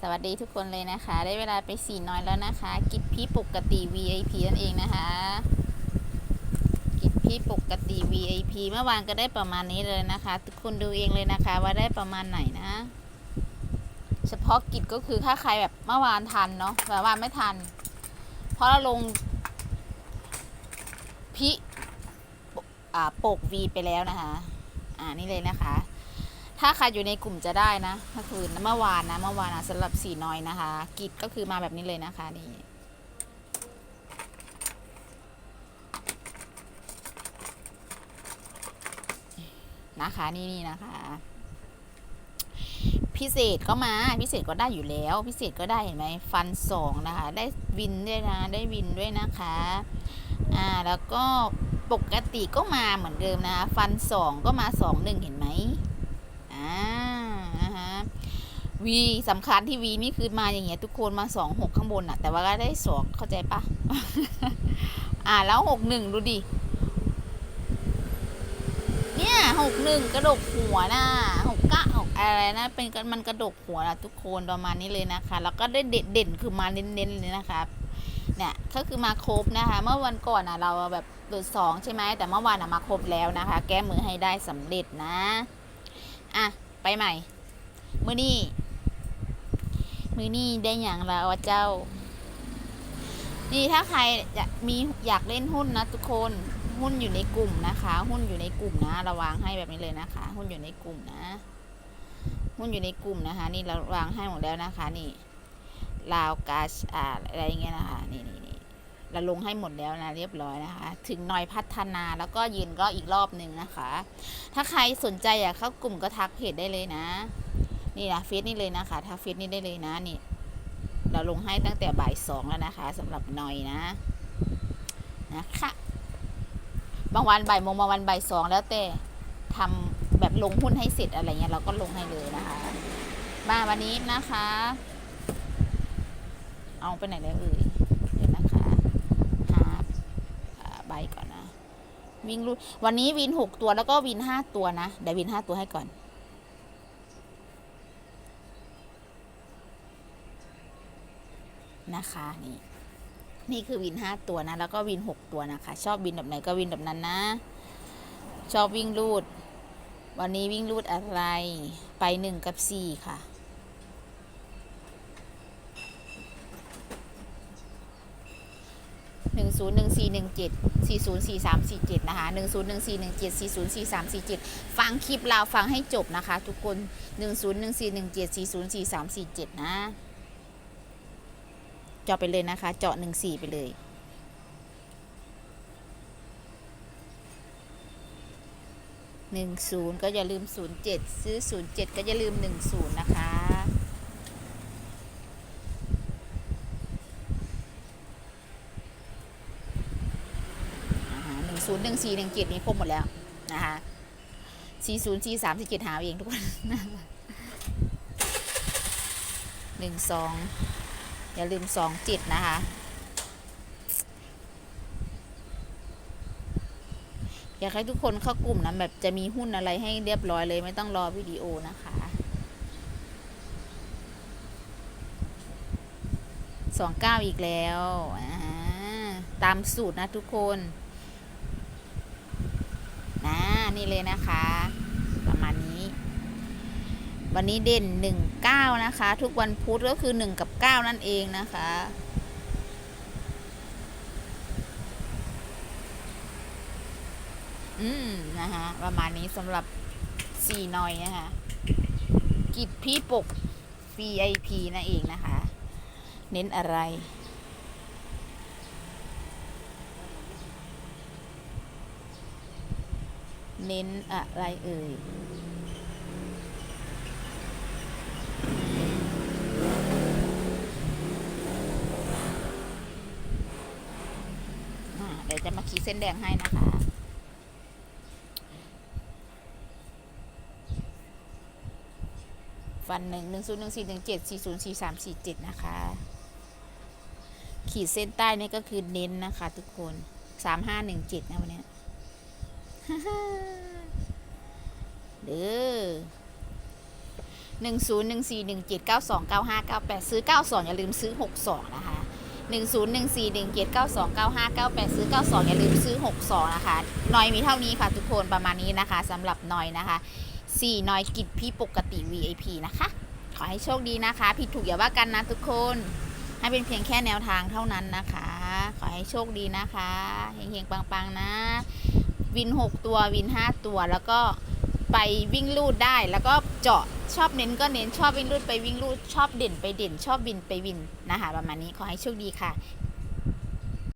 สวัสดีทุกคนเลยนะคะ ได้เวลาไปสีน้อยแล้วนะคะ กิจพี่ปกติ VIP นั่นเองนะคะ กิจพี่ปกติ VIP เมื่อวานก็ได้ประมาณนี้เลยนะคะ ทุกคนดูเองเลยนะคะ ว่าได้ประมาณไหนนะ เฉพาะกิจก็คือถ้าใครแบบเมื่อวานทันเนาะแต่ว่าไม่ทัน เพราะเราลงพิอ่ปก V ไปแล้วนะคะ อ่านี่เลยนะคะ ถ้าใครอยู่ในกลุ่มจะได้นะก็คือเมื่อวานนะเมื่อวานนะสำหรับสีน้อยนะคะ กิจก็คือมาแบบนี้เลยนะคะนี่นะคะนี่นี่นะคะ พิเศษก็มาพิเศษก็ได้อยู่แล้ว พิเศษก็ได้เห็นไหมฟันสองนะคะ ได้วินด้วยนะ ได้วินด้วยนะคะอ่าแล้วก็ปกติก็มาเหมือนเดิมนะคะฟันสองก็มาสองหนึ่งเห็นไหม อ่านะคะวีสำคัญที่วีนี่คือมาอย่างเงี้ยทุกคนมาสองหกข้างบนอะแต่ว่าก็ได้สองเข้าใจปะอ่าแล้วหกหนึ่งดูดิเนี่ยหกหนึ่งกระดกหัวนะหกเก้าหกอะไรนะเป็นมันกระดกหัวนะทุกคนประมาณนี้เลยนะคะ แล้วก็ได้เด่นเด่นคือมาเน้นๆเลยนะคะเนี่ยก็คือมาครบนะคะ เมื่อวันก่อนอะเราแบบหลุดสองใช่ไหมแต่เมื่อวานอะมาครบแล้วนะคะ แก้มือให้ได้สำเร็จนะ อะ ไปใหม่ มือนี่มือนี่ได้อย่างแล้วเจ้า นี่ถ้าใครอยากมีอยากเล่นหุ้นนะทุกคนหุ้นอยู่ในกลุ่มนะคะ หุ้นอยู่ในกลุ่มนะราวางให้แบบนี้เลยนะคะ หุ้นอยู่ในกลุ่มนะ หุ้นอยู่ในกลุ่มนะคะ นี่เราวางให้หมดแล้วนะคะ นี่ลาวกาชอ่าอะไรอย่างเงี้ยนะคะ นี่นี่ เราลงให้หมดแล้วนะเรียบร้อยนะคะ ถึงหน่อยพัฒนาแล้วก็ยืนก็อีกรอบหนึ่งนะคะ ถ้าใครสนใจอยากเข้ากลุ่มก็ทักเพจได้เลยนะ นี่นะเฟซนี่เลยนะคะทักเฟซนี่ได้เลยนะนี่ เราลงให้ตั้งแต่บ่ายสองแล้วนะคะสำหรับหน่อยนะนะคะบางวันบ่ายโมงบางวันบ่ายสองแล้วแต่ทำแบบลงหุ้นให้เสร็จอะไรเงี้ยเราก็ลงให้เลยนะคะมาวันนี้นะคะ เอาไปไหนแล้วเอ่ยเดี๋ยวนะคะหา อ่าใบก่อนนะ วิ่งรูดวันนี้วินหกตัวแล้วก็วินห้าตัวนะเดี๋ยววินห้าตัวให้ก่อน นะคะนี่นี่คือวินห้าตัวนะ แล้วก็วินหกตัวนะคะ ชอบวินแบบไหนก็วินแบบนั้นนะ ชอบวิ่งรูด วันนี้วิ่งรูดอะไร ไปหนึ่งกับสี่ค่ะ 101417 404347 นะคะ 101417 404347 ฟังคลิปเราฟังให้จบนะคะ ทุกคน 101417 404347 นะ เจาะไปเลยนะคะ เจาะ 14 ไปเลยหนึ่งก็อย่าลืมศูนย์เจ็ดซื้อศูนย์เก็อย่าลืมหนึ่งศูนย์นะคะ ศูนย์หนึ่งสี่หนึ่งเจ็ดนี้ครบหมดแล้วนะคะสี่ศูนย์สี่สามสี่เจ็ดหาเอาเองทุกคนหนึ่งสองอย่าลืมสองเจ็ดนะคะอยากให้ทุกคนเข้ากลุ่มนะแบบจะมีหุ้นอะไรให้เรียบร้อยเลยไม่ต้องรอวิดีโอนะคะสองเก้าอีกแล้ว ตามสูตรนะทุกคน นะนี่เลยนะคะ ประมาณนี้ วันนี้เด่นหนึ่งเก้านะคะ ทุกวันพุธก็คือหนึ่งกับเก้านั่นเองนะคะอืมนะคะประมาณนี้สำหรับสี่หน่อยนะคะกิจพี่ปก VIP นั่นเองนะคะ เน้นอะไร เน้นอะไรเอ่ยเดี๋ยวจะมาขีดเส้นแดงให้นะคะฟันหนึ่งหนึ่งศูนย์หนึ่งสี่หนึ่งเจ็ดสี่ศูนย์สี่สามสี่เจ็ดนะคะ ขีดเส้นใต้นี่ก็คือเน้นนะคะทุกคนสามห้าหนึ่งเจ็ดนะวันนี้ เด้อหนึ่งศูนย์หนึ่งสี่หนึ่งเจ็ดเก้าสองเก้าห้าเก้าแปดซื้อเก้าสองอย่าลืมซื้อหกสองนะคะหนึ่งศูนย์หนึ่งสี่หนึ่งเจ็ดเก้าสองเก้าห้าเก้าแปดซื้อเก้าสองอย่าลืมซื้อหกสองนะคะนอยมีเท่านี้ค่ะทุกคนประมาณนี้นะคะสำหรับนอยนะคะสี่นอยกิจพี่ปกติ VIP นะคะ ขอให้โชคดีนะคะ ผิดถูกอย่าว่ากันนะทุกคน ให้เป็นเพียงแค่แนวทางเท่านั้นนะคะ ขอให้โชคดีนะคะเฮงๆปังๆนะ วิน 6 ตัววิน 5 ตัว แล้วก็ไปวิ่งลูดได้ แล้วก็เจาะชอบเน้นก็เน้นชอบวิ่งลูดไปวิ่งลูดชอบเด่นไปเด่นชอบบินไปวินนะคะประมาณนี้ขอให้โชคดีค่ะ